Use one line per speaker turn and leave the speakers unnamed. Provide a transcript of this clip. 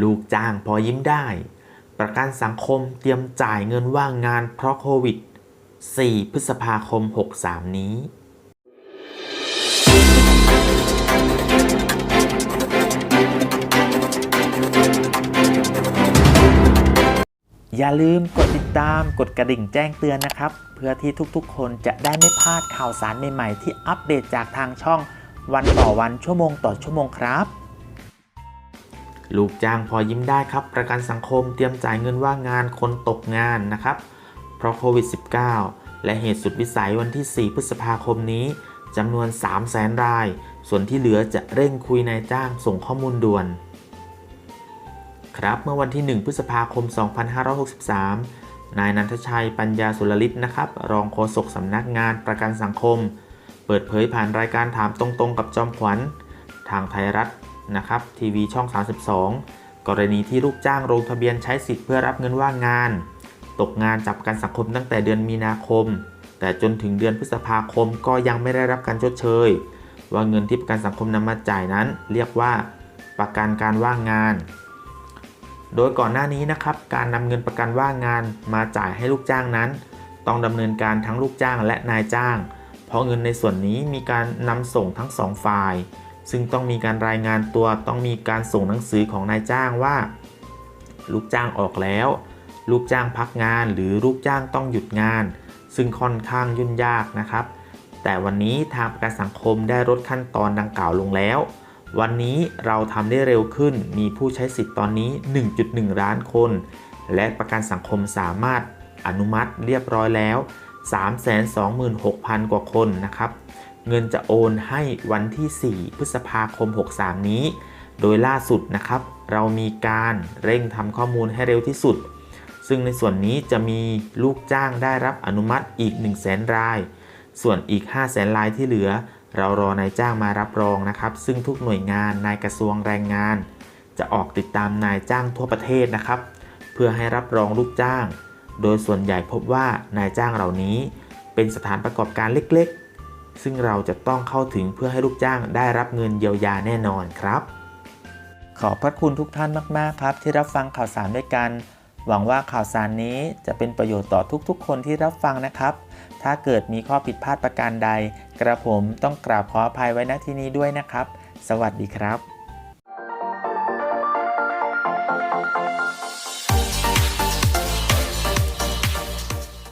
ลูกจ้างพอยิ้มได้ ประกันสังคมเตรียมจ่ายเงินว่างงานเพราะโควิด 4 พฤษภาคม 63 นี้อย่าลืมกดติดตามกดกระดิ่งแจ้งเตือนนะครับ เพื่อที่ทุกๆ คนจะได้ไม่พลาดข่าวสารใหม่ๆ ที่อัปเดตจากทางช่อง วันต่อวันชั่วโมงต่อชั่วโมงครับ ลูกจ้างพอยิ้มได้ครับ ประกันสังคมเตรียมจ่ายเงินว่างงานคนตกงานนะครับ เพราะโควิด -19 และเหตุสุดวิสัยวันที่ 4 พฤษภาคมนี้จำนวน 3 0 0แสนราย ส่วนที่เหลือจะเร่งคุยนายจ้างส่งข้อมูลด่วน ครับเมื่อวันที่ 1 พฤษภาคม 2563 นายนันทชัยปัญญาสุรลิตนะครับ รองโฆษกสำนักงานประกันสังคม เปิดเผยผ่านรายการถามตรงๆ กับจอมขวัญ ทางไทยรัฐ นะครับทีวีช่อง 32 กรณีที่ลูกจ้างลงทะเบียนใช้สิทธิ์เพื่อรับเงินว่างงาน ตกงานจากประกันสังคมตั้งแต่เดือนมีนาคม แต่จนถึงเดือนพฤษภาคมก็ยังไม่ได้รับการชดเชย ว่าเงินที่ประกันสังคมนำมาจ่ายนั้น เรียกว่าประกันการว่างงาน โดยก่อนหน้านี้นะครับ การนำเงินประกันว่างงานมาจ่ายให้ลูกจ้างนั้น ต้องดำเนินการทั้งลูกจ้างและนายจ้าง เพราะเงินในส่วนนี้มีการนำส่งทั้งสองฝ่าย ซึ่งต้องมีการรายงานตัวต้องมีการส่งหนังสือของนายจ้างว่า ลูกจ้างออกแล้ว ลูกจ้างพักงานหรือลูกจ้างต้องหยุดงาน ซึ่งค่อนข้างยุ่งยากนะครับ แต่วันนี้ทางประกันสังคมได้ลดขั้นตอนดังกล่าวลงแล้ว วันนี้เราทำได้เร็วขึ้นมีผู้ใช้สิทธิ์ตอนนี้ 1.1 ล้านคน และประกันสังคมสามารถอนุมัติเรียบร้อยแล้ว 326,000 กว่าคนนะครับ เงินจะโอนให้วันที่ 4 พฤษภาคม 63 นี้ โดยล่าสุดนะครับ เรามีการเร่งทำข้อมูลให้เร็วที่สุด ซึ่งในส่วนนี้จะมีลูกจ้างได้รับอนุมัติอีก 1 0 0 0 0แสนราย ส่วนอีก 5 0 0แสนรายที่เหลือ เรารอนายจ้างมารับรองนะครับ ซึ่งทุกหน่วยงานนายกระทรวงแรงงาน จะออกติดตามนายจ้างทั่วประเทศนะครับ เพื่อให้รับรองลูกจ้าง โดยส่วนใหญ่พบว่านายจ้างเหล่านี้ เป็นสถานประกอบการเล็ก ซึ่งเราจะต้องเข้าถึงเพื่อให้ลูกจ้างได้รับเงินเยียวยาแน่นอนครับ ขอบพระคุณทุกท่านมากๆครับ ที่รับฟังข่าวสารด้วยกัน หวังว่าข่าวสารนี้จะเป็นประโยชน์ต่อทุกๆ คนที่รับฟังนะครับ ถ้าเกิดมีข้อผิดพลาดประการใด กระผมต้องกราบขออภัยไว้ณที่นี้ด้วยนะครับ สวัสดีครับ